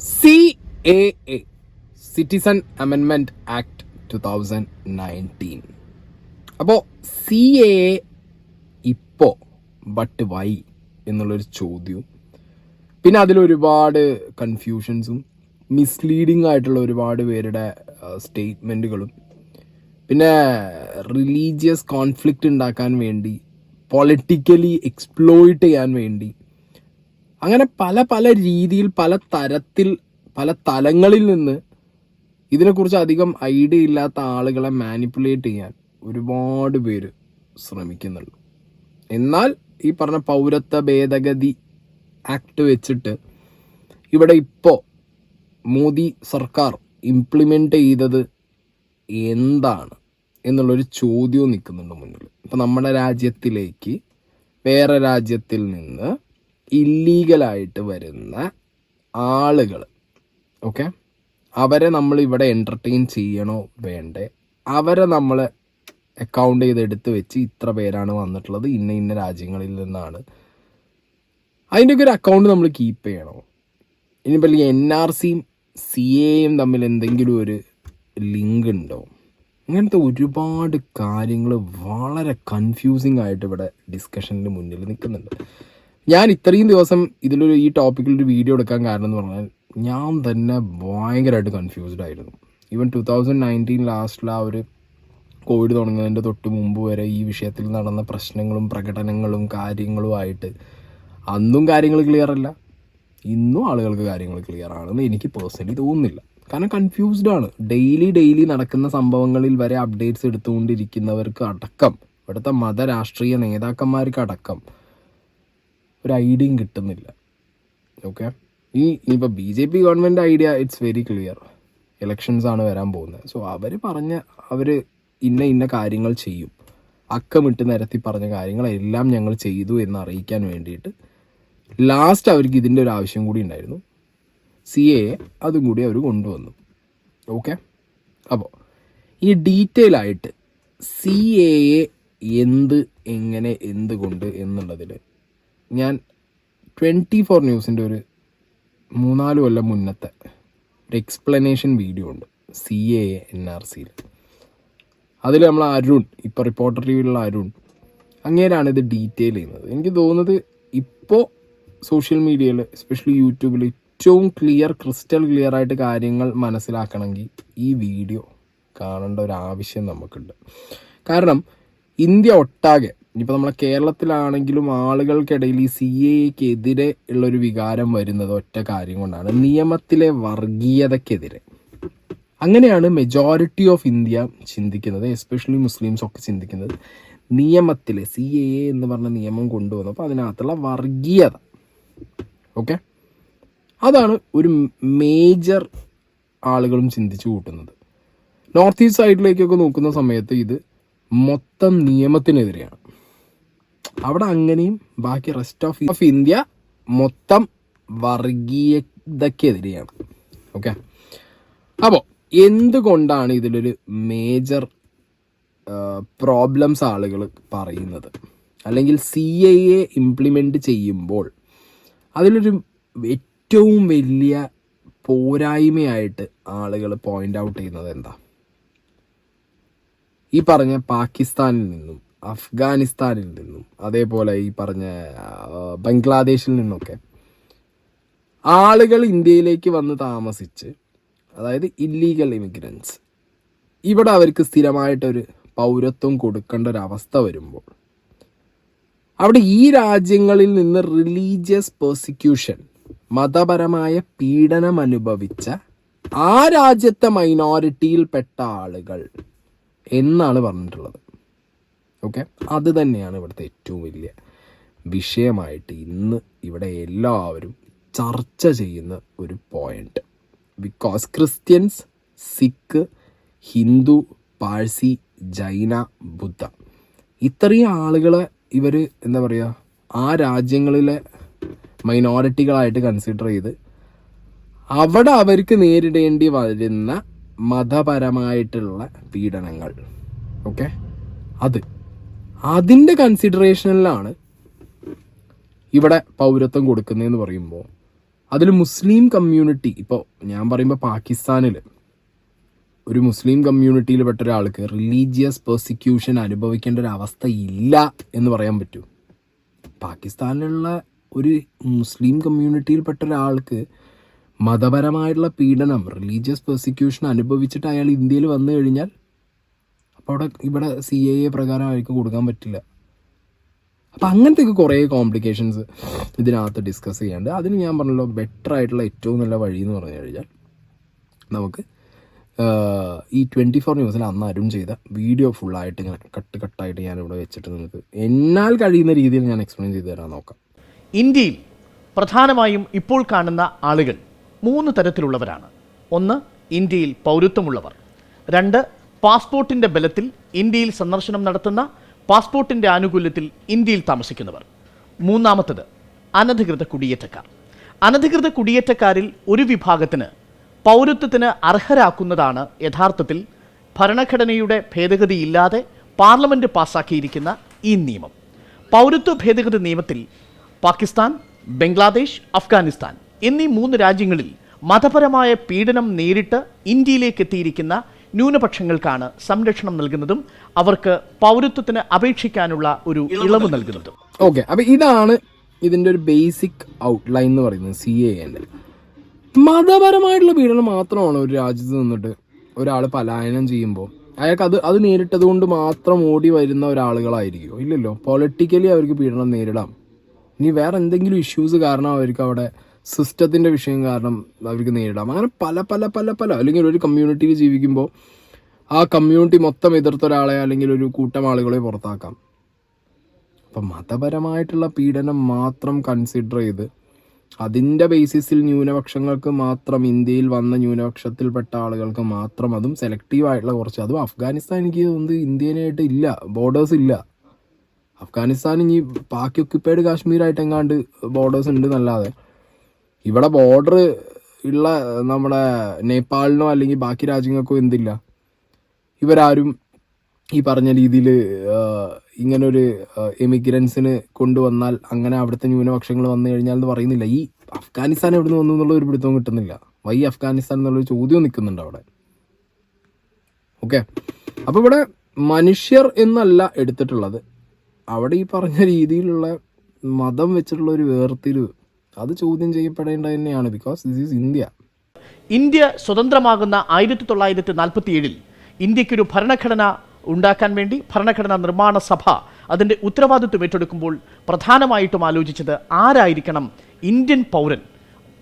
C A A citizen അമെൻമെന്റ് act two thousand nineteen അപ്പോൾ C A A ഇപ്പോൾ but why എന്നുള്ളൊരു ചോദ്യവും പിന്നെ അതിലൊരുപാട് കൺഫ്യൂഷൻസും മിസ്ലീഡിംഗ് ആയിട്ടുള്ള ഒരുപാട് പേരുടെ സ്റ്റേറ്റ്മെന്റുകളും പിന്നെ റിലീജിയസ് കോൺഫ്ലിക്റ്റ് ഉണ്ടാക്കാൻ വേണ്ടി പൊളിറ്റിക്കലി എക്സ്പ്ലോയിറ്റ് ചെയ്യാൻ വേണ്ടി അങ്ങനെ പല പല രീതിയിൽ പല തരത്തിൽ പല തലങ്ങളിൽ നിന്ന് ഇതിനെക്കുറിച്ച് അധികം ഐഡിയ ഇല്ലാത്ത ആളുകളെ മാനിപ്പുലേറ്റ് ചെയ്യാൻ ഒരുപാട് പേര് ശ്രമിക്കുന്നുള്ളു. എന്നാൽ ഈ പറഞ്ഞ പൗരത്വ ഭേദഗതി ആക്ട് വെച്ചിട്ട് ഇവിടെ ഇപ്പോൾ മോദി സർക്കാർ ഇംപ്ലിമെന്റ് ചെയ്തത് എന്താണ് എന്നുള്ളൊരു ചോദ്യവും നിൽക്കുന്നുണ്ട് മുന്നിൽ. ഇപ്പം നമ്മുടെ രാജ്യത്തിലേക്ക് വേറെ രാജ്യത്തിൽ നിന്ന് ഇല്ലീഗലായിട്ട് വരുന്ന ആളുകൾ ഓക്കെ അവരെ നമ്മൾ ഇവിടെ എന്റർടൈൻ ചെയ്യണോ? വേണ്ടേ. അവരെ നമ്മൾ അക്കൗണ്ട് ചെയ്ത് എടുത്ത് വെച്ച് ഇത്ര പേരാണ് വന്നിട്ടുള്ളത്. ഇന്ന ഇന്ന രാജ്യങ്ങളിൽ നിന്നാണ്. അതിന്റെയൊക്കെ ഒരു അക്കൗണ്ട് നമ്മൾ കീപ്പ് ചെയ്യണോ? ഇനിയിപ്പോൾ എൻ ആർ സിയും സി എയും തമ്മിൽ എന്തെങ്കിലും ഒരു ലിങ്ക് ഉണ്ടോ? അങ്ങനത്തെ ഒരുപാട് കാര്യങ്ങൾ വളരെ കൺഫ്യൂസിങ് ആയിട്ട് ഇവിടെ ഡിസ്കഷനിൽ മുന്നിൽ നിൽക്കുന്നുണ്ട്. ഞാൻ ഇത്രയും ദിവസം ഇതിലൊരു ഈ ടോപ്പിക്കിൽ ഒരു വീഡിയോ എടുക്കാൻ കാരണം എന്ന് പറഞ്ഞാൽ ഞാൻ തന്നെ ഭയങ്കരമായിട്ട് കൺഫ്യൂസ്ഡ് ആയിരുന്നു. ഈവൻ ടു തൗസൻഡ് നയന്റീൻ ലാസ്റ്റിൽ ആ ഒരു കോവിഡ് തുടങ്ങുന്നതിന്റെ തൊട്ട് മുമ്പ് വരെ ഈ വിഷയത്തിൽ നടന്ന പ്രശ്നങ്ങളും പ്രകടനങ്ങളും കാര്യങ്ങളുമായിട്ട് അന്നും കാര്യങ്ങൾ ക്ലിയർ അല്ല. ഇന്നും ആളുകൾക്ക് കാര്യങ്ങൾ ക്ലിയർ ആണെന്ന് എനിക്ക് പേഴ്സണലി തോന്നുന്നില്ല. കാരണം കൺഫ്യൂസ്ഡ് ആണ്. ഡെയിലി ഡെയിലി നടക്കുന്ന സംഭവങ്ങളിൽ വരെ അപ്ഡേറ്റ്സ് എടുത്തുകൊണ്ടിരിക്കുന്നവർക്ക് അടക്കം ഇവിടുത്തെ മതരാഷ്ട്രീയ നേതാക്കന്മാർക്ക് അടക്കം ഒരു ഐഡിയയും കിട്ടുന്നില്ല. ഓക്കെ ഈ ഇനിയിപ്പോൾ B J P government idea it's very clear elections ആണ് വരാൻ പോകുന്നത്. സോ അവർ പറഞ്ഞ അവർ ഇന്ന ഇന്ന കാര്യങ്ങൾ ചെയ്യും. അക്കമിട്ട് നിരത്തി പറഞ്ഞ കാര്യങ്ങളെല്ലാം ഞങ്ങൾ ചെയ്തു എന്ന് അറിയിക്കാൻ വേണ്ടിയിട്ട് ലാസ്റ്റ് അവർക്ക് ഇതിന്റെ ഒരു ആവശ്യം കൂടി ഉണ്ടായിരുന്നു. സി എ അതും കൂടി അവർ കൊണ്ടുവന്നു. ഓക്കെ അപ്പോൾ ഈ ഡീറ്റെയിൽ ആയിട്ട് സി എ എന്ത് എങ്ങനെ എന്തുകൊണ്ട് എന്നുള്ളതിൽ ഞാൻ ട്വന്റി ഫോർ ന്യൂസിന്റെ ഒരു മൂന്നാൽ കൊല്ലം മുന്നത്തെ ഒരു എക്സ്പ്ലനേഷൻ വീഡിയോ ഉണ്ട്. സി എ എൻ ആർ സിയിൽ അതിൽ നമ്മൾ അരുൺ ഇപ്പോൾ റിപ്പോർട്ടർ ടിവിയിലുള്ള അരുൺ അങ്ങേരാണ് ഇത് ഡീറ്റെയിൽ ചെയ്യുന്നത്. എനിക്ക് തോന്നുന്നത് ഇപ്പോൾ സോഷ്യൽ മീഡിയയിൽ എസ്പെഷ്യലി യൂട്യൂബിൽ ഏറ്റവും ക്ലിയർ ക്രിസ്റ്റൽ ക്ലിയർ ആയിട്ട് കാര്യങ്ങൾ മനസ്സിലാക്കണമെങ്കിൽ ഈ വീഡിയോ കാണേണ്ട ഒരു ആവശ്യം നമുക്കുണ്ട്. കാരണം ഇന്ത്യ ഒട്ടാകെ ഇനിയിപ്പോൾ നമ്മളെ കേരളത്തിലാണെങ്കിലും ആളുകൾക്കിടയിൽ ഈ സി എക്കെതിരെ ഉള്ളൊരു വികാരം വരുന്നത് ഒറ്റ കാര്യം കൊണ്ടാണ്. നിയമത്തിലെ വർഗീയതക്കെതിരെ. അങ്ങനെയാണ് മെജോറിറ്റി ഓഫ് ഇന്ത്യ ചിന്തിക്കുന്നത് എസ്പെഷ്യലി മുസ്ലിംസ് ഒക്കെ ചിന്തിക്കുന്നത്. നിയമത്തിലെ സി എ എന്ന് പറഞ്ഞ നിയമം കൊണ്ടുവന്നപ്പോൾ അതിനകത്തുള്ള വർഗീയത. ഓക്കെ? അതാണ് ഒരു മേജർ ആളുകളും ചിന്തിച്ചു കൂട്ടുന്നത്. നോർത്ത് ഈസ്റ്റ് സൈഡിലേക്കൊക്കെ നോക്കുന്ന സമയത്ത് ഇത് മൊത്തം നിയമത്തിനെതിരെയാണ്. അവിടെ അങ്ങനെയും ബാക്കി റെസ്റ്റ് ഓഫ് ഓഫ് ഇന്ത്യ മൊത്തം വർഗീയതക്കെതിരെയാണ്. ഓക്കെ അപ്പോൾ എന്തുകൊണ്ടാണ് ഇതിലൊരു മേജർ പ്രോബ്ലംസ് ആളുകൾ പറയുന്നത്? അല്ലെങ്കിൽ സി ഐ എ ഇംപ്ലിമെന്റ് ചെയ്യുമ്പോൾ അതിലൊരു ഏറ്റവും വലിയ പോരായ്മയായിട്ട് ആളുകൾ പോയിന്റ് ഔട്ട് ചെയ്യുന്നത് എന്താ? ഈ പറഞ്ഞ പാകിസ്ഥാനിൽ നിന്നും അഫ്ഗാനിസ്ഥാനിൽ നിന്നും അതേപോലെ ഈ പറഞ്ഞ ബംഗ്ലാദേശിൽ നിന്നൊക്കെ ആളുകൾ ഇന്ത്യയിലേക്ക് വന്ന് താമസിച്ച് അതായത് ഇല്ലീഗൽ ഇമിഗ്രൻസ് ഇവിടെ അവർക്ക് സ്ഥിരമായിട്ടൊരു പൗരത്വം കൊടുക്കേണ്ട ഒരു അവസ്ഥ വരുമ്പോൾ അവിടെ ഈ രാജ്യങ്ങളിൽ നിന്ന് റിലീജിയസ് പെർസിക്യൂഷൻ മതപരമായ പീഡനം അനുഭവിച്ച ആ രാജ്യത്തെ മൈനോറിറ്റിയിൽപ്പെട്ട ആളുകൾ എന്നാണ് പറഞ്ഞിട്ടുള്ളത്. ഓക്കെ? അത് തന്നെയാണ് ഇവിടുത്തെ ഏറ്റവും വലിയ വിഷയമായിട്ട് ഇന്ന് ഇവിടെ എല്ലാവരും ചർച്ച ചെയ്യുന്ന ഒരു point because Christians Sikh Hindu Parsi Jaina Buddha ഇത്രയും ആളുകളെ ഇവർ എന്താ പറയുക ആ രാജ്യങ്ങളിലെ മൈനോറിറ്റികളായിട്ട് കൺസിഡർ ചെയ്ത് അവിടെ അവർക്ക് നേരിടേണ്ടി വരുന്ന മതപരമായിട്ടുള്ള പീഡനങ്ങൾ. ഓക്കെ? അത്. അതിന്റെ കൺസിഡറേഷനിലാണ് ഇവിടെ പൗരത്വം കൊടുക്കുന്നതെന്ന് പറയുമ്പോൾ അതിൽ മുസ്ലിം കമ്മ്യൂണിറ്റി ഇപ്പോൾ ഞാൻ പറയുമ്പോൾ പാകിസ്ഥാനിൽ ഒരു മുസ്ലിം കമ്മ്യൂണിറ്റിയിൽ പെട്ട ഒരാൾക്ക് റിലീജിയസ് പെർസിക്യൂഷൻ അനുഭവിക്കേണ്ട ഒരു അവസ്ഥ ഇല്ല എന്ന് പറയാൻ പറ്റൂ. പാകിസ്ഥാനിലുള്ള ഒരു മുസ്ലിം കമ്മ്യൂണിറ്റിയിൽപ്പെട്ട ഒരാൾക്ക് മതപരമായിട്ടുള്ള പീഡനം റിലീജിയസ് പെർസിക്യൂഷൻ അനുഭവിച്ചിട്ട് അയാൾ ഇന്ത്യയിൽ വന്നു കഴിഞ്ഞാൽ അവിടെ ഇവിടെ സി എ എ പ്രകാരം അവർക്ക് കൊടുക്കാൻ പറ്റില്ല. അപ്പം അങ്ങനത്തെയൊക്കെ കുറേ കോംപ്ലിക്കേഷൻസ് ഇതിനകത്ത് ഡിസ്കസ് ചെയ്യാണ്ട് അതിന് ഞാൻ പറഞ്ഞല്ലോ ബെറ്റർ ആയിട്ടുള്ള ഏറ്റവും നല്ല വഴി എന്ന് പറഞ്ഞു കഴിഞ്ഞാൽ നമുക്ക് ഈ ട്വന്റി ഫോർ ന്യൂസിൽ അന്ന് അരുൺ ചെയ്ത വീഡിയോ ഫുള്ളായിട്ട് ഇങ്ങനെ കട്ട് കട്ടായിട്ട് ഞാനിവിടെ വെച്ചിട്ട് നിങ്ങൾക്ക് എന്നാൽ കഴിയുന്ന രീതിയിൽ ഞാൻ എക്സ്പ്ലെയിൻ ചെയ്ത് തരാൻ നോക്കാം. ഇന്ത്യയിൽ പ്രധാനമായും ഇപ്പോൾ കാണുന്ന ആളുകൾ മൂന്ന് തരത്തിലുള്ളവരാണ്. ഒന്ന് ഇന്ത്യയിൽ പൗരത്വമുള്ളവർ. രണ്ട് പാസ്പോർട്ടിന്റെ ബലത്തിൽ ഇന്ത്യയിൽ സന്ദർശനം നടത്തുന്ന പാസ്പോർട്ടിന്റെ ആനുകൂല്യത്തിൽ ഇന്ത്യയിൽ താമസിക്കുന്നവർ. മൂന്നാമത്തത് അനധികൃത കുടിയേറ്റക്കാർ. അനധികൃത കുടിയേറ്റക്കാരിൽ ഒരു വിഭാഗത്തിന് പൗരത്വത്തിന് അർഹരാക്കുന്നതാണ് യഥാർത്ഥത്തിൽ ഭരണഘടനയുടെ ഭേദഗതിയില്ലാതെ പാർലമെന്റ് പാസാക്കിയിരിക്കുന്ന ഈ നിയമം. പൗരത്വ ഭേദഗതി നിയമത്തിൽ പാകിസ്ഥാൻ ബംഗ്ലാദേശ് അഫ്ഗാനിസ്ഥാൻ എന്നീ മൂന്ന് രാജ്യങ്ങളിൽ മതപരമായ പീഡനം നേരിട്ട് ഇന്ത്യയിലേക്ക് എത്തിയിരിക്കുന്ന ന്യൂനപക്ഷങ്ങൾക്കാണ് സംരക്ഷണം നൽകുന്നതും അവർക്ക് പൗരത്വത്തിന് അപേക്ഷിക്കാനുള്ള ഒരു ഇളവ് നൽകുന്നതും. ഓക്കെ അപ്പോൾ ഇതാണ് ഇതിന്റെ ഒരു ബേസിക് ഔട്ട്ലൈൻ എന്ന് പറയുന്നത് സി എ എന്റെ മതപരമായിട്ടുള്ള പീഡനം മാത്രമാണ് ഒരു രാജ്യത്ത് നിന്നിട്ട് ഒരാൾ പലായനം ചെയ്യുമ്പോൾ അയാൾക്ക് അത് അത് നേരിട്ടത് കൊണ്ട് മാത്രം ഓടി വരുന്ന ഒരാളുകളായിരിക്കും. ഇല്ലല്ലോ പൊളിറ്റിക്കലി അവർക്ക് പീഡനം നേരിടാം. ഇനി വേറെ എന്തെങ്കിലും ഇഷ്യൂസ് കാരണം അവർക്ക് അവിടെ സിസ്റ്റത്തിന്റെ വിഷയം കാരണം അവർക്ക് നേരിടാം. അങ്ങനെ പല പല പല പല. അല്ലെങ്കിൽ ഒരു കമ്മ്യൂണിറ്റിയിൽ ജീവിക്കുമ്പോൾ ആ കമ്മ്യൂണിറ്റി മൊത്തം എതിർത്ത ഒരാളെ അല്ലെങ്കിൽ ഒരു കൂട്ടം ആളുകളെ പുറത്താക്കാം. അപ്പം മതപരമായിട്ടുള്ള പീഡനം മാത്രം കൺസിഡർ ചെയ്ത് അതിന്റെ ബേസിസിൽ ന്യൂനപക്ഷങ്ങൾക്ക് മാത്രം ഇന്ത്യയിൽ വന്ന ന്യൂനപക്ഷത്തിൽപ്പെട്ട ആളുകൾക്ക് മാത്രം അതും സെലക്റ്റീവ് ആയിട്ടുള്ള കുറച്ച്. അതും അഫ്ഗാനിസ്ഥാൻ എനിക്ക് തോന്നുന്നത് ഇന്ത്യനായിട്ട് ഇല്ല ബോർഡേഴ്സ് ഇല്ല. അഫ്ഗാനിസ്ഥാൻ ഇനി പാക് ഒക്യുപ്പൈഡ് കാശ്മീരായിട്ട് എങ്ങാണ്ട് ബോർഡേഴ്സ് ഉണ്ട് എന്നല്ലാതെ. ഇവിടെ ബോർഡർ ഉള്ള നമ്മുടെ നേപ്പാളിനോ അല്ലെങ്കിൽ ബാക്കി രാജ്യങ്ങൾക്കോ എന്തില്ല. ഇവരാരും ഈ പറഞ്ഞ രീതിയിൽ ഇങ്ങനൊരു എമിഗ്രൻസിന് കൊണ്ടുവന്നാൽ അങ്ങനെ അവിടുത്തെ ന്യൂനപക്ഷങ്ങൾ വന്നു കഴിഞ്ഞാൽ എന്ന് പറയുന്നില്ല. ഈ അഫ്ഗാനിസ്ഥാൻ എവിടെ നിന്ന് വന്നു എന്നുള്ള ഒരു പിടുത്തവും കിട്ടുന്നില്ല. വൈ അഫ്ഗാനിസ്ഥാൻ എന്നുള്ളൊരു ചോദ്യം നിൽക്കുന്നുണ്ട് അവിടെ. ഓക്കെ. അപ്പോൾ ഇവിടെ മനുഷ്യർ എന്നല്ല എടുത്തിട്ടുള്ളത്. അവിടെ ഈ പറഞ്ഞ രീതിയിലുള്ള മതം വെച്ചിട്ടുള്ള ഒരു വേർതിരിവ് അത് ചോദ്യം ചെയ്യപ്പെടേണ്ടത് തന്നെയാണ് because this is India India സ്വതന്ത്രമാകുന്ന ആയിരത്തി തൊള്ളായിരത്തി നാൽപ്പത്തി ഏഴിൽ ഇന്ത്യക്കൊരു ഭരണഘടന ഉണ്ടാക്കാൻ വേണ്ടി ഭരണഘടനാ നിർമ്മാണ സഭ അതിന്റെ ഉത്തരവാദിത്വം ഏറ്റെടുക്കുമ്പോൾ പ്രധാനമായിട്ടും ആലോചിച്ചത് ആരായിരിക്കണം ഇന്ത്യൻ പൗരൻ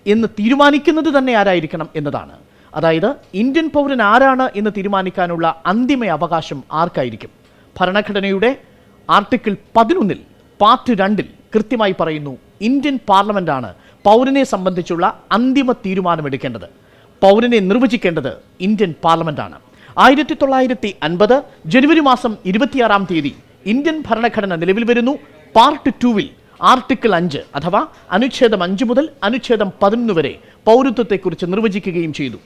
എന്ന് തീരുമാനിക്കുന്നത് തന്നെ ആരായിരിക്കണം എന്നതാണ്. അതായത് ഇന്ത്യൻ പൗരൻ ആരാണ് എന്ന് തീരുമാനിക്കാനുള്ള അന്തിമ അവകാശം ആർക്കായിരിക്കും? ഭരണഘടനയുടെ ആർട്ടിക്കിൾ പതിനൊന്നിൽ പാർട്ട് രണ്ടിൽ കൃത്യമായി പറയുന്നു ഇന്ത്യൻ പാർലമെന്റാണ് പൗരനെ സംബന്ധിച്ചുള്ള അന്തിമ തീരുമാനമെടുക്കേണ്ടത്. പൗരനെ നിർവചിക്കേണ്ടത് ഇന്ത്യൻ പാർലമെന്റാണ്. ആയിരത്തി തൊള്ളായിരത്തി അൻപത് ജനുവരി മാസം ഇരുപത്തിയാറാം തീയതി ഇന്ത്യൻ ഭരണഘടന നിലവിൽ വരുന്നു. പാർട്ട് ടൂവിൽ ആർട്ടിക്കിൾ അഞ്ച് അഥവാ അനുച്ഛേദം അഞ്ച് മുതൽ അനുച്ഛേദം പതിനൊന്ന് വരെ പൗരത്വത്തെക്കുറിച്ച് നിർവചിക്കുകയും ചെയ്തു.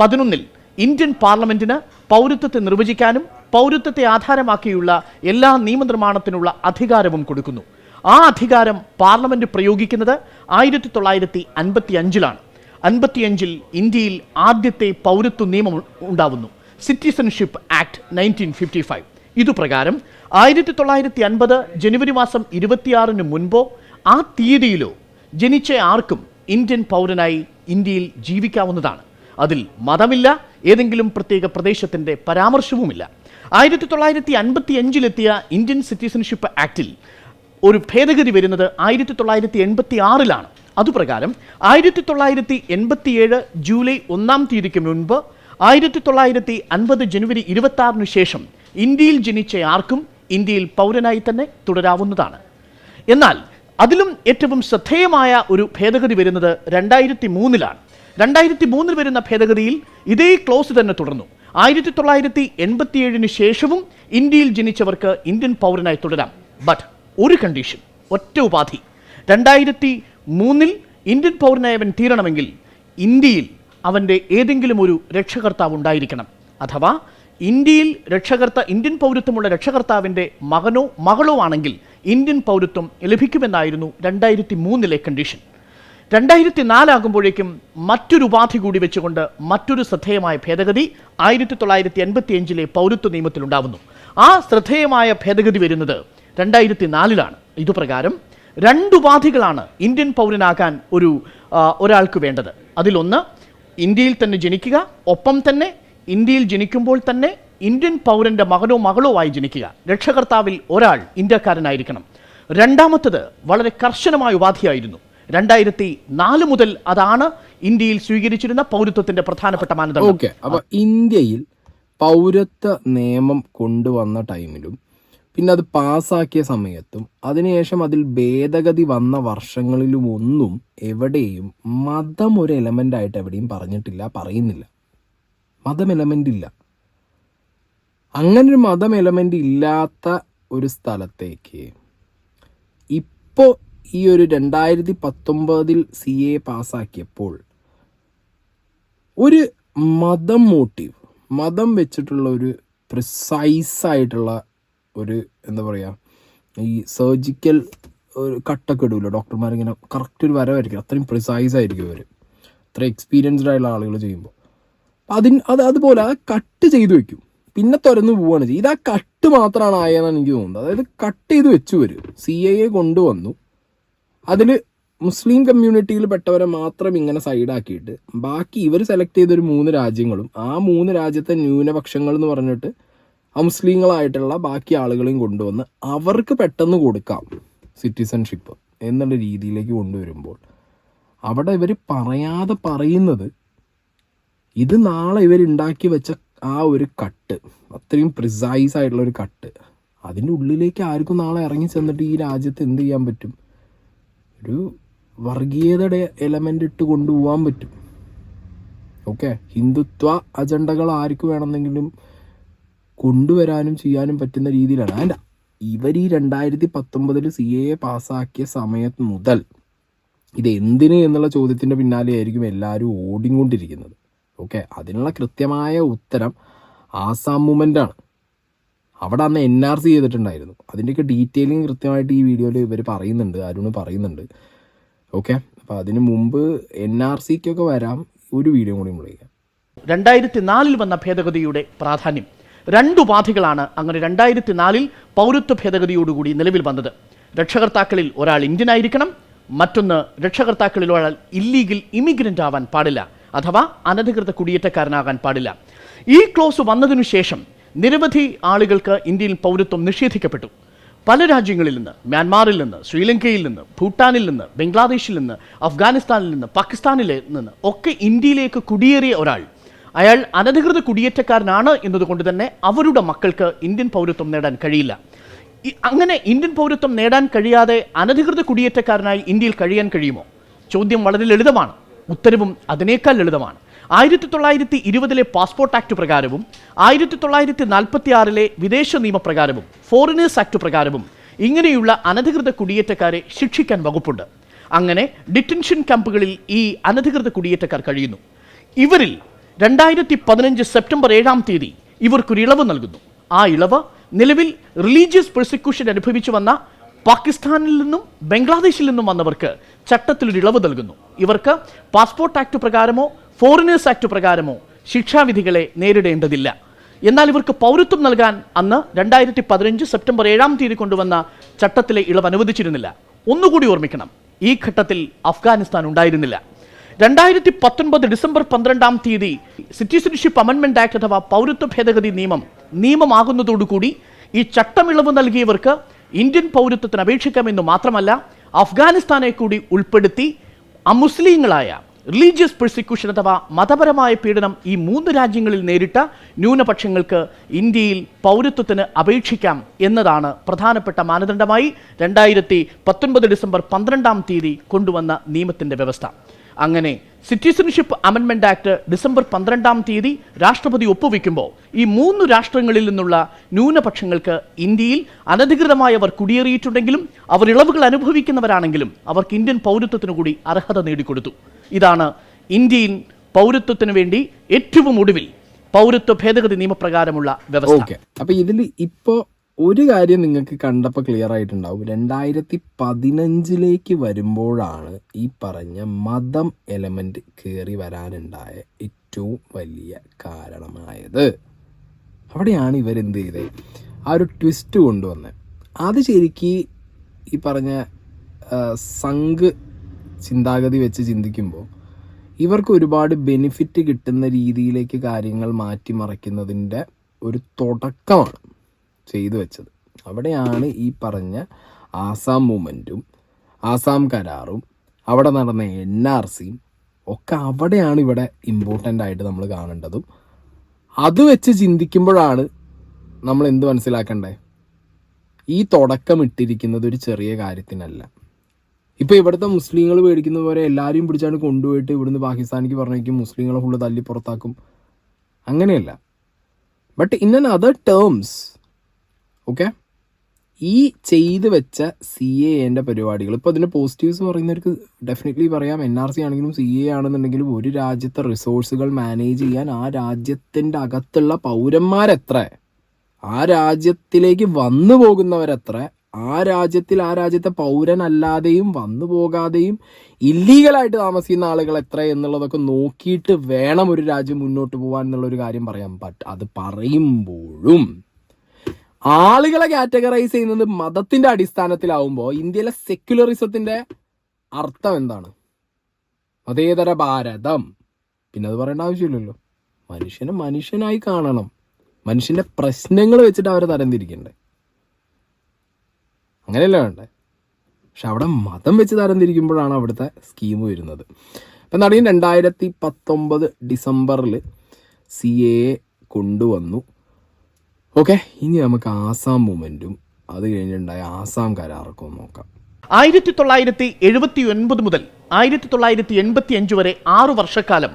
പതിനൊന്നിൽ ഇന്ത്യൻ പാർലമെന്റിന് പൗരത്വത്തെ നിർവചിക്കാനും പൗരത്വത്തെ ആധാരമാക്കിയുള്ള എല്ലാ നിയമനിർമ്മാണത്തിനുള്ള അധികാരവും കൊടുക്കുന്നു. ആ അധികാരം പാർലമെന്റ് പ്രയോഗിക്കുന്നത് ആയിരത്തി തൊള്ളായിരത്തി അൻപത്തി അഞ്ചിലാണ് അൻപത്തിയഞ്ചിൽ ഇന്ത്യയിൽ ആദ്യത്തെ പൗരത്വ നിയമം ഉണ്ടാവുന്നു. Citizenship act nineteen fifty five ഇതുപ്രകാരം ആയിരത്തി തൊള്ളായിരത്തി അൻപത് ജനുവരി മാസം ഇരുപത്തിയാറിന് മുൻപോ ആ തീയതിയിലോ ജനിച്ച ആർക്കും ഇന്ത്യൻ പൗരനായി ഇന്ത്യയിൽ ജീവിക്കാവുന്നതാണ്. അതിൽ മതമില്ല ഏതെങ്കിലും പ്രത്യേക പ്രദേശത്തിന്റെ പരാമർശവുമില്ല. ആയിരത്തി തൊള്ളായിരത്തി അൻപത്തി അഞ്ചിലെത്തിയ ഇന്ത്യൻ സിറ്റിസൺഷിപ്പ് ആക്ടിൽ ഒരു ഭേദഗതി വരുന്നത് ആയിരത്തി തൊള്ളായിരത്തി എൺപത്തി ആറിലാണ് അതുപ്രകാരം ആയിരത്തി തൊള്ളായിരത്തി എൺപത്തിയേഴ് ജൂലൈ ഒന്നാം തീയതിക്ക് മുൻപ് ആയിരത്തി തൊള്ളായിരത്തി അൻപത് ജനുവരി ഇരുപത്തി ആറിന് ശേഷം ഇന്ത്യയിൽ ജനിച്ച ആർക്കും ഇന്ത്യയിൽ പൗരനായി തന്നെ തുടരാവുന്നതാണ്. എന്നാൽ അതിലും ഏറ്റവും ശ്രദ്ധേയമായ ഒരു ഭേദഗതി വരുന്നത് രണ്ടായിരത്തി മൂന്നിലാണ് രണ്ടായിരത്തി മൂന്നിൽ വരുന്ന ഭേദഗതിയിൽ ഇതേ ക്ലോസ് തന്നെ തുടർന്നു. ആയിരത്തി തൊള്ളായിരത്തി എൺപത്തിയേഴിന് ശേഷവും ഇന്ത്യയിൽ ജനിച്ചവർക്ക് ഇന്ത്യൻ പൗരനായി തുടരാം. ബട്ട് ഒരു കണ്ടീഷൻ ഒറ്റ ഉപാധി. രണ്ടായിരത്തി മൂന്നിൽ ഇന്ത്യൻ പൗരനായവൻ തീരണമെങ്കിൽ ഇന്ത്യയിൽ അവന്റെ ഏതെങ്കിലും ഒരു രക്ഷകർത്താവ് ഉണ്ടായിരിക്കണം. അഥവാ ഇന്ത്യയിൽ രക്ഷകർത്ത ഇന്ത്യൻ പൗരത്വമുള്ള രക്ഷകർത്താവിന്റെ മകനോ മകളോ ആണെങ്കിൽ ഇന്ത്യൻ പൗരത്വം ലഭിക്കുമെന്നായിരുന്നു രണ്ടായിരത്തി മൂന്നിലെ കണ്ടീഷൻ രണ്ടായിരത്തി നാലാകുമ്പോഴേക്കും മറ്റൊരു ഉപാധി കൂടി വെച്ചുകൊണ്ട് മറ്റൊരു ശ്രദ്ധേയമായ ഭേദഗതി ആയിരത്തി തൊള്ളായിരത്തി എൺപത്തി അഞ്ചിലെ പൗരത്വ നിയമത്തിലുണ്ടാവുന്നു. ആ ശ്രദ്ധേയമായ ഭേദഗതി വരുന്നത് രണ്ടായിരത്തി നാലിലാണ് ഇതുപ്രകാരം രണ്ട് ഉപാധികളാണ് ഇന്ത്യൻ പൗരനാകാൻ ഒരു ഒരാൾക്ക് വേണ്ടത്. അതിലൊന്ന് ഇന്ത്യയിൽ തന്നെ ജനിക്കുക ഒപ്പം തന്നെ ഇന്ത്യയിൽ ജനിക്കുമ്പോൾ തന്നെ ഇന്ത്യൻ പൗരന്റെ മകനോ മകളോ ആയി ജനിക്കുക. രക്ഷകർത്താവിൽ ഒരാൾ ഇന്ത്യക്കാരനായിരിക്കണം. രണ്ടാമത്തത് വളരെ കർശനമായ ഉപാധിയായിരുന്നു. രണ്ടായിരത്തി നാല് മുതൽ അതാണ് ഇന്ത്യയിൽ സ്വീകരിച്ചിരുന്ന പൗരത്വത്തിന്റെ പ്രധാനപ്പെട്ട മാനദണ്ഡം. ഇന്ത്യയിൽ പൗരത്വ നിയമം കൊണ്ടുവന്ന ടൈമിലും പിന്നെ അത് പാസ്സാക്കിയ സമയത്തും അതിനുശേഷം അതിൽ ഭേദഗതി വന്ന വർഷങ്ങളിലും ഒന്നും എവിടെയും മതം ഒരു എലമെന്റ് ആയിട്ട് എവിടെയും പറഞ്ഞിട്ടില്ല പറയുന്നില്ല. മതം എലമെന്റ് ഇല്ല. അങ്ങനൊരു മതം എലമെന്റ് ഇല്ലാത്ത ഒരു സ്ഥലത്തേക്ക് ഇപ്പോൾ ഈ ഒരു രണ്ടായിരത്തി പത്തൊമ്പതിൽ സി എ പാസ്സാക്കിയപ്പോൾ ഒരു മതം മോട്ടീവ് മതം വെച്ചിട്ടുള്ള ഒരു പ്രിസൈസ് ആയിട്ടുള്ള ഒരു എന്താ പറയുക ഈ സർജിക്കൽ ഒരു കട്ടൊക്കെ ഇടുമല്ലോ ഡോക്ടർമാരിങ്ങനെ കറക്റ്റ് ഒരു വരവായിരിക്കും. അത്രയും പ്രിസൈസ് ആയിരിക്കും അവർ അത്ര എക്സ്പീരിയൻസ്ഡ് ആയിട്ടുള്ള ആളുകൾ ചെയ്യുമ്പോൾ അതിന് അത് അതുപോലെ ആ കട്ട് ചെയ്തു വെക്കും. പിന്നെ തുറന്നു പോവുകയാണ് ചെയ്യും ഇത് കട്ട് മാത്രമാണ് ആയെന്നാണ് എനിക്ക് തോന്നുന്നത്. അതായത് കട്ട് ചെയ്ത് വെച്ചു വരും സി ഐ എ കൊണ്ടുവന്നു. അതിൽ മുസ്ലിം കമ്മ്യൂണിറ്റിയിൽ പെട്ടവരെ മാത്രം ഇങ്ങനെ സൈഡാക്കിയിട്ട് ബാക്കി ഇവർ സെലക്ട് ചെയ്തൊരു മൂന്ന് രാജ്യങ്ങളും ആ മൂന്ന് രാജ്യത്തെ ന്യൂനപക്ഷങ്ങൾ എന്ന് പറഞ്ഞിട്ട് അമുസ്ലിങ്ങളായിട്ടുള്ള ബാക്കി ആളുകളെയും കൊണ്ടുവന്ന് അവർക്ക് പെട്ടെന്ന് കൊടുക്കാം സിറ്റിസൺഷിപ്പ് എന്നുള്ള രീതിയിലേക്ക് കൊണ്ടുവരുമ്പോൾ. അവിടെ ഇവർ പറയാതെ പറയുന്നത് ഇത് നാളെ ഇവരുണ്ടാക്കി വെച്ച ആ ഒരു കട്ട് അത്രയും പ്രിസൈസ് ആയിട്ടുള്ള ഒരു കട്ട് അതിന്റെ ഉള്ളിലേക്ക് ആർക്കും നാളെ ഇറങ്ങി ചെന്നിട്ട് ഈ രാജ്യത്ത് എന്ത് ചെയ്യാൻ പറ്റും? ഒരു വർഗീയതയുടെ എലമെന്റ് ഇട്ട് കൊണ്ടുപോകാൻ പറ്റും. ഓക്കെ ഹിന്ദുത്വ അജണ്ടകൾ ആർക്ക് വേണമെന്നെങ്കിലും കൊണ്ടുവരാനും ചെയ്യാനും പറ്റുന്ന രീതിയിലാണ്. അല്ല ഇവർ ഈ രണ്ടായിരത്തി പത്തൊമ്പതിൽ സി എ പാസ്സാക്കിയ സമയത്ത് മുതൽ ഇത് എന്തിന് എന്നുള്ള ചോദ്യത്തിന്റെ പിന്നാലെ ആയിരിക്കും എല്ലാവരും ഓടിക്കൊണ്ടിരിക്കുന്നത് ഓക്കെ? അതിനുള്ള കൃത്യമായ ഉത്തരം ആസാം മൂമെന്റാണ് അവിടെ അന്ന് എൻ ആർ സി ചെയ്തിട്ടുണ്ടായിരുന്നു. അതിന്റെയൊക്കെ ഡീറ്റെയിലിംഗ് കൃത്യമായിട്ട് ഈ വീഡിയോയിൽ ഇവർ പറയുന്നുണ്ട് അരുണ് പറയുന്നുണ്ട്. ഓക്കെ? അപ്പോൾ അതിന് മുമ്പ് എൻ ആർ സിക്കൊക്കെ വരാം ഒരു വീഡിയോ കൂടി വിളിക്കാം രണ്ടായിരത്തി നാലിൽ വന്ന ഭേദഗതിയുടെ പ്രാധാന്യം രണ്ട് ഉപാധികളാണ് അങ്ങനെ രണ്ടായിരത്തി നാലിൽ പൗരത്വ ഭേദഗതിയോടുകൂടി നിലവിൽ വന്നത്. രക്ഷകർത്താക്കളിൽ ഒരാൾ ഇന്ത്യൻ ആയിരിക്കണം മറ്റൊന്ന് രക്ഷകർത്താക്കളിൽ ഒരാൾ ഇല്ലീഗൽ ഇമിഗ്രന്റ് ആവാൻ പാടില്ല അഥവാ അനധികൃത കുടിയേറ്റക്കാരനാകാൻ പാടില്ല. ഈ ക്ലോസ് വന്നതിനു ശേഷം നിരവധി ആളുകൾക്ക് ഇന്ത്യയിൽ പൗരത്വം നിഷേധിക്കപ്പെട്ടു. പല രാജ്യങ്ങളിൽ നിന്ന് മ്യാൻമാറിൽ നിന്ന് ശ്രീലങ്കയിൽ നിന്ന് ഭൂട്ടാനിൽ നിന്ന് ബംഗ്ലാദേശിൽ നിന്ന് അഫ്ഗാനിസ്ഥാനിൽ നിന്ന് പാകിസ്ഥാനിൽ നിന്ന് ഒക്കെ ഇന്ത്യയിലേക്ക് കുടിയേറിയ ഒരാൾ അയാൾ അനധികൃത കുടിയേറ്റക്കാരനാണ് എന്നതുകൊണ്ട് തന്നെ അവരുടെ മക്കൾക്ക് ഇന്ത്യൻ പൗരത്വം നേടാൻ കഴിയില്ല. അങ്ങനെ ഇന്ത്യൻ പൗരത്വം നേടാൻ കഴിയാതെ അനധികൃത കുടിയേറ്റക്കാരനായി ഇന്ത്യയിൽ കഴിയാൻ കഴിയുമോ? ചോദ്യം വളരെ ലളിതമാണ്. ഉത്തരവും അതിനേക്കാൾ ലളിതമാണ്. ആയിരത്തി തൊള്ളായിരത്തി ഇരുപതിലെ പാസ്പോർട്ട് ആക്ട് പ്രകാരവും ആയിരത്തി തൊള്ളായിരത്തി നാൽപ്പത്തി ആറിലെ വിദേശ നിയമപ്രകാരവും ഫോറിനേഴ്സ് ആക്ട് പ്രകാരവും ഇങ്ങനെയുള്ള അനധികൃത കുടിയേറ്റക്കാരെ ശിക്ഷിക്കാൻ വകുപ്പുണ്ട്. അങ്ങനെ ഡിറ്റൻഷൻ ക്യാമ്പുകളിൽ ഈ അനധികൃത കുടിയേറ്റക്കാർ കഴിയുന്നു. ഇവരിൽ രണ്ടായിരത്തി പതിനഞ്ച് സെപ്റ്റംബർ ഏഴാം തീയതി ഇവർക്കൊരു ഇളവ് നൽകുന്നു. ആ ഇളവ് നിലവിൽ റിലീജിയസ് പ്രോസിക്യൂഷൻ അനുഭവിച്ചു വന്ന പാകിസ്ഥാനിൽ നിന്നും ബംഗ്ലാദേശിൽ നിന്നും വന്നവർക്ക് ചട്ടത്തിലൊരു ഇളവ് നൽകുന്നു. ഇവർക്ക് പാസ്പോർട്ട് ആക്ട് പ്രകാരമോ ഫോറിനേഴ്സ് ആക്ട് പ്രകാരമോ ശിക്ഷാവിധികളെ നേരിടേണ്ടതില്ല. എന്നാൽ ഇവർക്ക് പൗരത്വം നൽകാൻ അന്ന് രണ്ടായിരത്തി പതിനഞ്ച് സെപ്റ്റംബർ ഏഴാം തീയതി കൊണ്ടുവന്ന ചട്ടത്തിലെ ഇളവ് അനുവദിച്ചിരുന്നില്ല. ഒന്നുകൂടി ഓർമ്മിക്കണം ഈ ഘട്ടത്തിൽ അഫ്ഗാനിസ്ഥാൻ ഉണ്ടായിരുന്നില്ല. രണ്ടായിരത്തി പത്തൊൻപത് ഡിസംബർ പന്ത്രണ്ടാം തീയതി സിറ്റിസൺഷിപ്പ് അമെൻമെന്റ് ആക്ട് അഥവാ പൗരത്വ ഭേദഗതി നിയമം നിയമമാകുന്നതോടുകൂടി ഈ ചട്ടമിളവ് നൽകിയവർക്ക് ഇന്ത്യൻ പൗരത്വത്തിന് അപേക്ഷിക്കാമെന്ന് മാത്രമല്ല അഫ്ഗാനിസ്ഥാനെ കൂടി ഉൾപ്പെടുത്തി അമുസ്ലിങ്ങളായ റിലീജിയസ് പ്രോസിക്യൂഷൻ അഥവാ മതപരമായ പീഡനം ഈ മൂന്ന് രാജ്യങ്ങളിൽ നേരിട്ട ന്യൂനപക്ഷങ്ങൾക്ക് ഇന്ത്യയിൽ പൗരത്വത്തിന് അപേക്ഷിക്കാം എന്നതാണ് പ്രധാനപ്പെട്ട മാനദണ്ഡമായി രണ്ടായിരത്തി പത്തൊൻപത് ഡിസംബർ പന്ത്രണ്ടാം തീയതി കൊണ്ടുവന്ന നിയമത്തിന്റെ വ്യവസ്ഥ. അങ്ങനെ സിറ്റിസൺഷിപ്പ് അമൻമെന്റ് ആക്ട് ഡിസംബർ പന്ത്രണ്ടാം തീയതി രാഷ്ട്രപതി ഒപ്പുവെക്കുമ്പോൾ ഈ മൂന്ന് രാഷ്ട്രങ്ങളിൽ നിന്നുള്ള ന്യൂനപക്ഷങ്ങൾക്ക് ഇന്ത്യയിൽ അനധികൃതമായി അവർ കുടിയേറിയിട്ടുണ്ടെങ്കിലും അവർ ഇളവുകൾ അനുഭവിക്കുന്നവരാണെങ്കിലും അവർക്ക് ഇന്ത്യൻ പൗരത്വത്തിനു കൂടി അർഹത നേടിക്കൊടുത്തു. ഇതാണ് ഇന്ത്യൻ പൗരത്വത്തിനു വേണ്ടി ഏറ്റവും ഒടുവിൽ പൗരത്വ ഭേദഗതി നിയമപ്രകാരമുള്ള വ്യവസ്ഥ. അപ്പൊ ഇതിൽ ഇപ്പോ ഒരു കാര്യം നിങ്ങൾക്ക് കണ്ടപ്പോൾ ക്ലിയർ ആയിട്ടുണ്ടാവും. രണ്ടായിരത്തി പതിനഞ്ചിലേക്ക് വരുമ്പോഴാണ് ഈ പറഞ്ഞ മതം എലമെന്റ് കയറി വരാനുണ്ടായ ഏറ്റവും വലിയ കാരണമായത്. അവിടെയാണ് ഇവരെന്ത് ചെയ്തത് ആ ഒരു ട്വിസ്റ്റ് കൊണ്ടുവന്നത് അത് ശരിക്ക് ഈ പറഞ്ഞ സംഘ് ചിന്താഗതി വെച്ച് ചിന്തിക്കുമ്പോൾ ഇവർക്ക് ഒരുപാട് ബെനിഫിറ്റ് കിട്ടുന്ന രീതിയിലേക്ക് കാര്യങ്ങൾ മാറ്റിമറിക്കുന്നതിന്റെ ഒരു തുടക്കമാണ്. ചെയ്തു വെച്ചത്. അവിടെയാണ് ഈ പറഞ്ഞ ആസാം മൂവ്മെന്റും ആസാം കരാറും അവിടെ നടന്ന എൻ ആർ സിയും ഒക്കെ അവിടെയാണ് ഇവിടെ ഇമ്പോർട്ടന്റ് ആയിട്ട് നമ്മൾ കാണേണ്ടതും. അത് വെച്ച് ചിന്തിക്കുമ്പോഴാണ് നമ്മൾ എന്ത് മനസ്സിലാക്കണ്ടേ? ഈ തുടക്കം ഇട്ടിരിക്കുന്നത് ഒരു ചെറിയ കാര്യത്തിനല്ല. ഇപ്പോൾ ഇവിടുത്തെ മുസ്ലിങ്ങൾ പേടിക്കുന്ന പോലെ എല്ലാവരെയും പിടിച്ചാണ് കൊണ്ടുപോയിട്ട് ഇവിടുന്ന് പാകിസ്ഥാനിക്ക് പറഞ്ഞേക്കും മുസ്ലിങ്ങളെ ഫുള്ള് തല്ലി പുറത്താക്കും അങ്ങനെയല്ല. But in an other terms okay? ഈ ചെയ്ത് വെച്ച സി എ എന്റെ പരിപാടികൾ ഇപ്പോൾ അതിന്റെ പോസിറ്റീവ്സ് പറയുന്നവർക്ക് ഡെഫിനറ്റ്ലി പറയാം. എൻ ആർ സി ആണെങ്കിലും സി എ ആണെന്നുണ്ടെങ്കിലും ഒരു രാജ്യത്തെ റിസോഴ്സുകൾ മാനേജ് ചെയ്യാൻ ആ രാജ്യത്തിന്റെ അകത്തുള്ള പൗരന്മാരെത്ര? ആ രാജ്യത്തിലേക്ക് വന്നു പോകുന്നവരെത്ര? ആ രാജ്യത്തിൽ ആ രാജ്യത്തെ പൗരനല്ലാതെയും വന്നു പോകാതെയും ഇല്ലീഗലായിട്ട് താമസിക്കുന്ന ആളുകൾ എത്ര എന്നുള്ളതൊക്കെ നോക്കിയിട്ട് വേണം ഒരു രാജ്യം മുന്നോട്ട് പോകാൻ എന്നുള്ളൊരു കാര്യം പറയാം ബട്ട് അത് പറയുമ്പോഴും ആളുകളെ കാറ്റഗറൈസ് ചെയ്യുന്നത് മതത്തിന്റെ അടിസ്ഥാനത്തിലാവുമ്പോൾ ഇന്ത്യയിലെ സെക്യുലറിസത്തിന്റെ അർത്ഥം എന്താണ്? മതേതര ഭാരതം. പിന്നെ അത് പറയേണ്ട ആവശ്യമില്ലല്ലോ. മനുഷ്യനെ മനുഷ്യനായി കാണണം. മനുഷ്യന്റെ പ്രശ്നങ്ങൾ വെച്ചിട്ട് അവരെ തരംതിരിക്കണ്ടേ? അങ്ങനെയല്ല വേണ്ടേ? പക്ഷെ അവിടെ മതം വെച്ച് തരംതിരിക്കുമ്പോഴാണ് അവിടുത്തെ സ്കീം വരുന്നത്. അപ്പം നടീൻ രണ്ടായിരത്തി പത്തൊമ്പത് ഡിസംബറിൽ സി എ കൊണ്ടുവന്നു. ഓക്കെ ഇനി നമുക്ക് ആസാം മൂവ്മെന്റും അത് കഴിഞ്ഞിട്ടുണ്ടായ ആസാം കരാറൊക്കെ നോക്കാം. ആയിരത്തി തൊള്ളായിരത്തി എഴുപത്തി ഒൻപത് മുതൽ ആയിരത്തി തൊള്ളായിരത്തി എൺപത്തി അഞ്ച് വരെ ആറു വർഷക്കാലം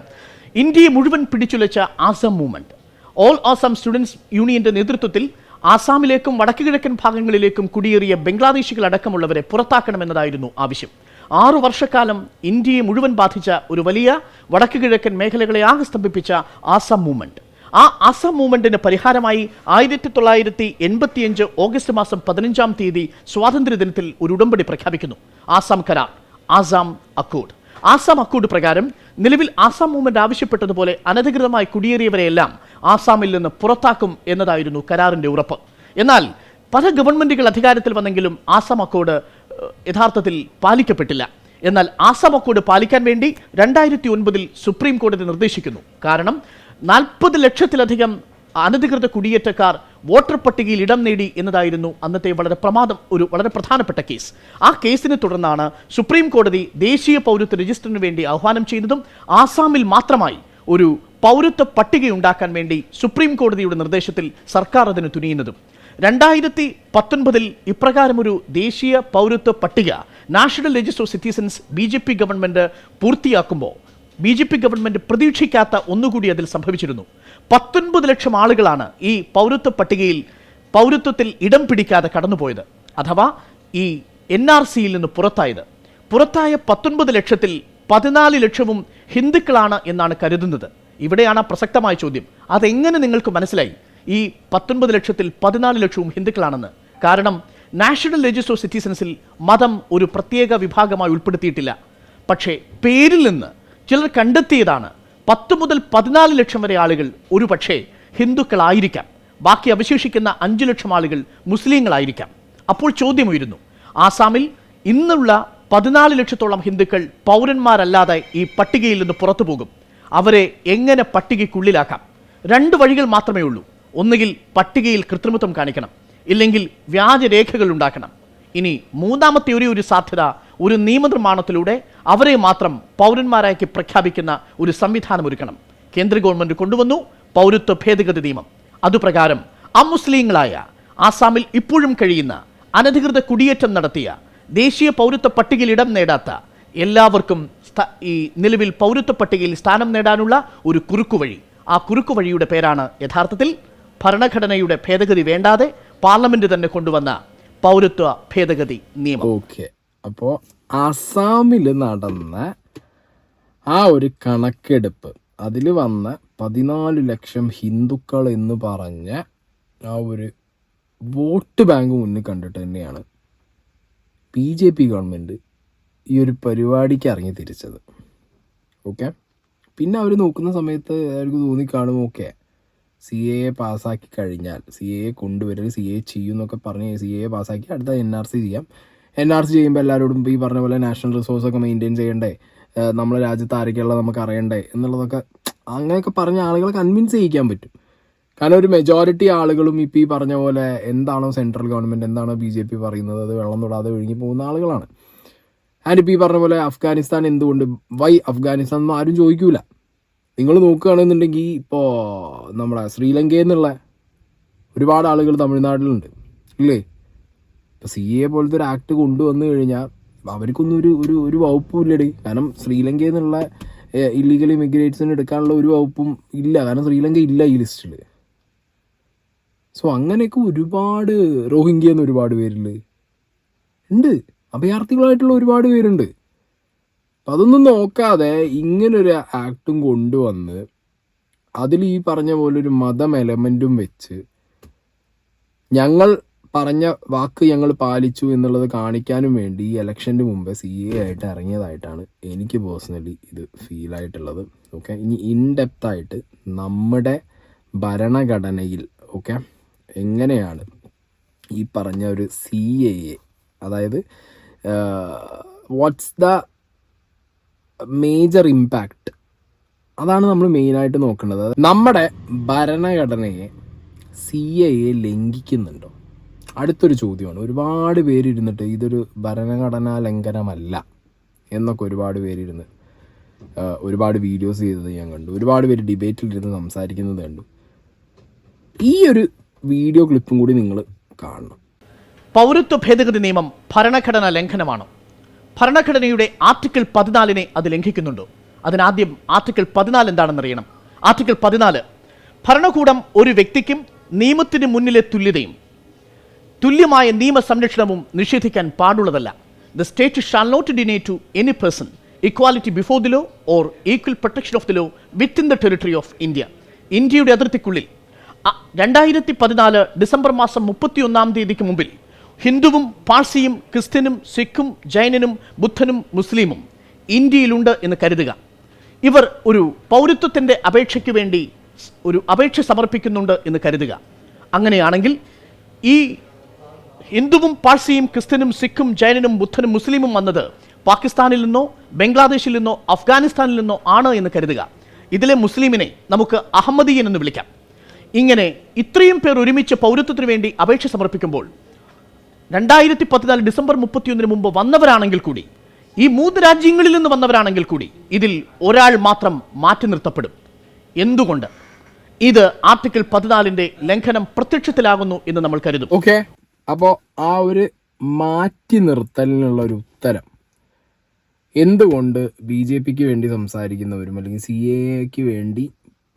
ഇന്ത്യയെ മുഴുവൻ പിടിച്ചുലച്ച Assam movement. All Assam students യൂണിയന്റെ നേതൃത്വത്തിൽ ആസാമിലേക്കും വടക്കു കിഴക്കൻ ഭാഗങ്ങളിലേക്കും കുടിയേറിയ ബംഗ്ലാദേശികൾ അടക്കമുള്ളവരെ പുറത്താക്കണമെന്നതായിരുന്നു ആവശ്യം. ആറു വർഷക്കാലം ഇന്ത്യയെ മുഴുവൻ ബാധിച്ച ഒരു വലിയ വടക്കു കിഴക്കൻ മേഖലകളെ ആകെ സ്തംഭിപ്പിച്ച ആസാം മൂവ്മെന്റ്. ആ ആസാം മൂവ്മെന്റിന് പരിഹാരമായി ആയിരത്തി തൊള്ളായിരത്തി എൺപത്തിയഞ്ച് ഓഗസ്റ്റ് മാസം പതിനഞ്ചാം തീയതി സ്വാതന്ത്ര്യദിനത്തിൽ ഒരു ഉടമ്പടി പ്രഖ്യാപിക്കുന്നു. ആസാം കരാർ ആസാം അക്കൂഡ്. ആസാം അക്കോഡ് പ്രകാരം നിലവിൽ ആസാം മൂവ്മെന്റ് ആവശ്യപ്പെട്ടതുപോലെ അനധികൃതമായി കുടിയേറിയവരെയെല്ലാം ആസാമിൽ നിന്ന് പുറത്താക്കും എന്നതായിരുന്നു കരാറിന്റെ ഉറപ്പ്. എന്നാൽ പല ഗവൺമെന്റുകൾ അധികാരത്തിൽ വന്നെങ്കിലും ആസാം അക്കോഡ് യഥാർത്ഥത്തിൽ പാലിക്കപ്പെട്ടില്ല. എന്നാൽ ആസാം അക്കോഡ് പാലിക്കാൻ വേണ്ടി രണ്ടായിരത്തി ഒൻപതിൽ സുപ്രീം കോടതി നിർദ്ദേശിക്കുന്നു. കാരണം നാൽപ്പത് ലക്ഷത്തിലധികം അനധികൃത കുടിയേറ്റക്കാർ വോട്ടർ പട്ടികയിൽ ഇടം നേടി എന്നതായിരുന്നു അന്നത്തെ വളരെ പ്രമാദം ഒരു വളരെ പ്രധാനപ്പെട്ട കേസ്. ആ കേസിനെ തുടർന്നാണ് സുപ്രീം കോടതി ദേശീയ പൗരത്വ രജിസ്റ്ററിന് വേണ്ടി ആഹ്വാനം ചെയ്തതും ആസാമിൽ മാത്രമായി ഒരു പൗരത്വ പട്ടിക ഉണ്ടാക്കാൻ വേണ്ടി സുപ്രീം കോടതിയുടെ നിർദ്ദേശത്തിൽ സർക്കാർ അതിന് തുനിയുന്നതും. രണ്ടായിരത്തി പത്തൊൻപതിൽ ഇപ്രകാരം ഒരു ദേശീയ പൗരത്വ പട്ടിക national register of citizens B government പൂർത്തിയാക്കുമ്പോൾ ബി ജെ പി ഗവൺമെന്റ് പ്രതീക്ഷിക്കാത്ത ഒന്നുകൂടി അതിൽ സംഭവിച്ചിരുന്നു. പത്തൊൻപത് ലക്ഷം ആളുകളാണ് ഈ പൗരത്വ പട്ടികയിൽ പൗരത്വത്തിൽ ഇടം പിടിക്കാതെ കടന്നുപോയത്. അഥവാ ഈ എൻ ആർ സിയിൽ നിന്ന് പുറത്തായത്. പുറത്തായ പത്തൊൻപത് ലക്ഷത്തിൽ പതിനാല് ലക്ഷവും ഹിന്ദുക്കളാണ് എന്നാണ് കരുതുന്നത്. ഇവിടെയാണ് പ്രസക്തമായ ചോദ്യം. അതെങ്ങനെ നിങ്ങൾക്ക് മനസ്സിലായി? ഈ പത്തൊൻപത് ലക്ഷത്തിൽ പതിനാല് ലക്ഷവും ഹിന്ദുക്കളാണെന്ന്. കാരണം നാഷണൽ രജിസ്റ്റർ ഓഫ് സിറ്റിസൺസിൽ മതം ഒരു പ്രത്യേക വിഭാഗമായി ഉൾപ്പെടുത്തിയിട്ടില്ല. പക്ഷേ പേരിൽ നിന്ന് ചിലർ കണ്ടെത്തിയതാണ് പത്ത് മുതൽ പതിനാല് ലക്ഷം വരെ ആളുകൾ ഒരു പക്ഷേ ഹിന്ദുക്കളായിരിക്കാം. ബാക്കി അവശേഷിക്കുന്ന അഞ്ച് ലക്ഷം ആളുകൾ മുസ്ലിങ്ങളായിരിക്കാം. അപ്പോൾ ചോദ്യം ഉയരുന്നു ആസാമിൽ ഇന്നുള്ള പതിനാല് ലക്ഷത്തോളം ഹിന്ദുക്കൾ പൗരന്മാരല്ലാതെ ഈ പട്ടികയിൽ നിന്ന് പുറത്തു പോകും. അവരെ എങ്ങനെ പട്ടികയ്ക്കുള്ളിലാക്കാം? രണ്ട് വഴികൾ മാത്രമേ ഉള്ളൂ. ഒന്നുകിൽ പട്ടികയിൽ കൃത്രിമത്വം കാണിക്കണം ഇല്ലെങ്കിൽ വ്യാജരേഖകൾ ഉണ്ടാക്കണം. ഇനി മൂന്നാമത്തെ ഒരേ ഒരു സാധ്യത ഒരു നിയമനിർമ്മാണത്തിലൂടെ അവരെ മാത്രം പൗരന്മാരാക്കി പ്രഖ്യാപിക്കുന്ന ഒരു സംവിധാനം ഒരുക്കണം. കേന്ദ്ര ഗവൺമെന്റ് കൊണ്ടുവന്നു പൗരത്വ ഭേദഗതി നിയമം. അതുപ്രകാരം അമുസ്ലിങ്ങളായ ആസാമിൽ ഇപ്പോഴും കഴിയുന്ന അനധികൃത കുടിയേറ്റം നടത്തിയ ദേശീയ പൗരത്വ പട്ടികയിൽ ഇടം നേടാത്ത എല്ലാവർക്കും ഈ നിലവിൽ പൗരത്വ പട്ടികയിൽ സ്ഥാനം നേടാനുള്ള ഒരു കുറുക്കുവഴി ആ കുറുക്കുവഴിയുടെ പേരാണ് യഥാർത്ഥത്തിൽ ഭരണഘടനയുടെ ഭേദഗതി വേണ്ടാതെ പാർലമെന്റ് തന്നെ കൊണ്ടുവന്ന പൗരത്വ ഭേദഗതി നിയമം. അപ്പോൾ അസാമിൽ നടന്ന ആ ഒരു കണക്കെടുപ്പ്. അതിൽ വന്ന പതിനാല് ലക്ഷം ഹിന്ദുക്കൾ എന്ന് പറഞ്ഞ ആ ഒരു വോട്ട് ബാങ്ക് മുന്നിൽ കണ്ടിട്ട് തന്നെയാണ് ബി ജെ പി ഗവൺമെന്റ് ഈ ഒരു പരിപാടിക്ക് ഇറങ്ങി തിരിച്ചത്. ഓക്കെ? പിന്നെ അവർ നോക്കുന്ന സമയത്ത് അവർക്ക് തോന്നിക്കാണും ഓക്കെ സി എ പാസ്സാക്കി കഴിഞ്ഞാൽ സി എ കൊണ്ടുവരൽ സി എ ചെയ്യും എന്നൊക്കെ പറഞ്ഞ് സി എ പാസ്സാക്കി അടുത്ത എൻ ആർ സി ചെയ്യാം. എൻ ആർ സി ചെയ്യുമ്പോൾ എല്ലാവരോടും ഈ പറഞ്ഞ പോലെ നാഷണൽ റിസോഴ്സ് ഒക്കെ മെയിന്റെയിൻ ചെയ്യണ്ടേ? നമ്മളെ രാജ്യത്ത് ആരൊക്കെയുള്ള നമുക്ക് അറിയണ്ടേ? എന്നുള്ളതൊക്കെ അങ്ങനെയൊക്കെ പറഞ്ഞ ആളുകളെ കൺവിൻസ് ചെയ്യിക്കാൻ പറ്റും. കാരണം ഒരു മെജോറിറ്റി ആളുകളും ഇപ്പോൾ ഈ പറഞ്ഞ പോലെ എന്താണോ സെൻട്രൽ ഗവൺമെന്റ് എന്താണോ ബി ജെ പി പറയുന്നത് അത് വെള്ളം തൊടാതെ ഒഴുകി പോകുന്ന ആളുകളാണ്. ആൻഡ് ഇപ്പോൾ ഈ പറഞ്ഞ പോലെ അഫ്ഗാനിസ്ഥാൻ എന്തുകൊണ്ട്? വൈ അഫ്ഗാനിസ്ഥാൻ ഒന്നും ആരും ചോദിക്കൂല. നിങ്ങൾ നോക്കുകയാണെന്നുണ്ടെങ്കിൽ ഇപ്പോൾ നമ്മുടെ ശ്രീലങ്കയിൽ നിന്നുള്ള ഒരുപാട് ആളുകൾ തമിഴ്നാട്ടിലുണ്ട്. ഇല്ലേ? ഇപ്പോൾ സി എ പോലത്തെ ഒരു ആക്ട് കൊണ്ടുവന്നു കഴിഞ്ഞാൽ അവർക്കൊന്നും ഒരു ഒരു ഒരു വകുപ്പും ഇല്ലടി. കാരണം ശ്രീലങ്കയിൽ നിന്നുള്ള ഇല്ലീഗൽ ഇമിഗ്രേറ്റ്സിന് എടുക്കാനുള്ള ഒരു വകുപ്പും ഇല്ല. കാരണം ശ്രീലങ്ക ഇല്ല ഈ ലിസ്റ്റിൽ സോ അങ്ങനെയൊക്കെ ഒരുപാട് റോഹിംഗ്യ എന്ന് ഒരുപാട് പേരുണ്ട് ഉണ്ട്. അഭയാർത്ഥികളായിട്ടുള്ള ഒരുപാട് പേരുണ്ട്. അപ്പം അതൊന്നും നോക്കാതെ ഇങ്ങനൊരു ആക്ടും കൊണ്ടുവന്ന് അതിൽ ഈ പറഞ്ഞ പോലെ ഒരു മതം എലമെന്റും വെച്ച് ഞങ്ങൾ പറഞ്ഞ വാക്ക് ഞങ്ങൾ പാലിച്ചു എന്നുള്ളത് കാണിക്കാനും വേണ്ടി ഈ ഇലക്ഷന്റെ മുമ്പ് സി എ ആയിട്ട് ഇറങ്ങിയതായിട്ടാണ് എനിക്ക് പേഴ്സണലി ഇത് ഫീൽ ആയിട്ടുള്ളത്. ഓക്കെ ഇനി ഇൻഡെപ്തായിട്ട് നമ്മുടെ ഭരണഘടനയിൽ ഓക്കെ എങ്ങനെയാണ് ഈ പറഞ്ഞ ഒരു സി എ അതായത് വാട്ട്സ് ദ മേജർ ഇമ്പാക്റ്റ് അതാണ് നമ്മൾ മെയിനായിട്ട് നോക്കേണ്ടത് നമ്മുടെ ഭരണഘടനയെ സി എ ലംഘിക്കുന്നുണ്ടോ? അടുത്തൊരു ചോദ്യമാണ്. ഒരുപാട് പേരിരുന്നിട്ട് ഇതൊരു ഭരണഘടനാ ലംഘനമല്ല എന്നൊക്കെ ഒരുപാട് പേരിരുന്ന് ഒരുപാട് വീഡിയോസ് ചെയ്തത് ഞാൻ കണ്ടു. ഒരുപാട് പേര് ഡിബേറ്റിലിരുന്ന് സംസാരിക്കുന്നത് കണ്ടു. ഈ ഒരു വീഡിയോ ക്ലിപ്പും കൂടി നിങ്ങൾ കാണണം. പൗരത്വ ഭേദഗതി നിയമം ഭരണഘടനാ ലംഘനമാണ്. ഭരണഘടനയുടെ ആർട്ടിക്കിൾ പതിനാലിനെ അത് ലംഘിക്കുന്നുണ്ടോ. അതിനാദ്യം ആർട്ടിക്കിൾ പതിനാല് എന്താണെന്നറിയണം ആർട്ടിക്കിൾ പതിനാല് ഭരണകൂടം ഒരു വ്യക്തിക്കും നിയമത്തിന് മുന്നിലെ തുല്യതയും തുല്യമായ നിയമ സംരക്ഷണവും നിഷേധിക്കാൻ പാടുള്ളതല്ല. The state shall not deny to any person equality before the law or equal protection of the law within the territory of India ഇന്ത്യയുടെ അതിർത്തിക്കുള്ളിൽ രണ്ടായിരത്തി പതിനാല് ഡിസംബർ മാസം മുപ്പത്തി ഒന്നാം തീയതിക്ക് മുമ്പിൽ ഹിന്ദുവും പാഴ്സിയും ക്രിസ്ത്യനും സിഖും ജൈനനും ബുദ്ധനും മുസ്ലിമും ഇന്ത്യയിലുണ്ട് എന്ന് കരുതുക. ഇവർ ഒരു പൗരത്വത്തിന്റെ അപേക്ഷയ്ക്ക് വേണ്ടി ഒരു അപേക്ഷ സമർപ്പിക്കുന്നുണ്ട് എന്ന് കരുതുക. അങ്ങനെയാണെങ്കിൽ ഈ ഹിന്ദുവും പാഴ്സിയും ക്രിസ്ത്യനും സിഖും ജൈനനും ബുദ്ധനും മുസ്ലിമും വന്നത് പാകിസ്ഥാനിൽ നിന്നോ ബംഗ്ലാദേശിൽ നിന്നോ അഫ്ഗാനിസ്ഥാനിൽ നിന്നോ ആണ് എന്ന് കരുതുക. ഇതിലെ മുസ്ലിമിനെ നമുക്ക് അഹമ്മദീയൻ എന്ന് വിളിക്കാം. ഇങ്ങനെ ഇത്രയും പേർ ഒരുമിച്ച് പൗരത്വത്തിന് വേണ്ടി അപേക്ഷ സമർപ്പിക്കുമ്പോൾ രണ്ടായിരത്തി പതിനാല് ഡിസംബർ മുപ്പത്തിയൊന്നിന് മുമ്പ് വന്നവരാണെങ്കിൽ കൂടി ഈ മൂന്ന് രാജ്യങ്ങളിൽ നിന്ന് വന്നവരാണെങ്കിൽ കൂടി ഇതിൽ ഒരാൾ മാത്രം മാറ്റി നിർത്തപ്പെടും. എന്തുകൊണ്ട്? ഇത് ആർട്ടിക്കിൾ പതിനാലിന്റെ ലംഘനം പ്രത്യക്ഷത്തിലാകുന്നു എന്ന് നമ്മൾ കരുതും. അപ്പോൾ ആ ഒരു മാറ്റി നിർത്തലിനുള്ള ഒരു ഉത്തരം. എന്തുകൊണ്ട് ബി ജെ പിക്ക് വേണ്ടി സംസാരിക്കുന്നവരും അല്ലെങ്കിൽ സി എക്ക് വേണ്ടി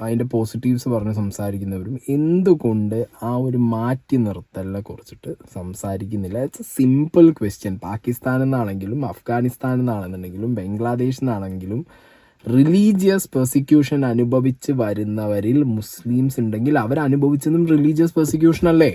അതിന്റെ പോസിറ്റീവ്സ് പറഞ്ഞ് സംസാരിക്കുന്നവരും എന്തുകൊണ്ട് ആ ഒരു മാറ്റി നിർത്തലിനെ കുറിച്ചിട്ട് സംസാരിക്കുന്നില്ല? ഇറ്റ്സ് എ സിമ്പിൾ ക്വസ്റ്റ്യൻ പാകിസ്ഥാനിൽ നിന്നാണെങ്കിലും അഫ്ഗാനിസ്ഥാനിൽ നിന്നാണെന്നുണ്ടെങ്കിലും ബംഗ്ലാദേശിൽ നിന്നാണെങ്കിലും റിലീജിയസ് പെർസിക്യൂഷൻ അനുഭവിച്ച് വരുന്നവരിൽ മുസ്ലിംസ് ഉണ്ടെങ്കിൽ അവർ അനുഭവിച്ചതും റിലീജിയസ് പെർസിക്യൂഷൻ അല്ലേ?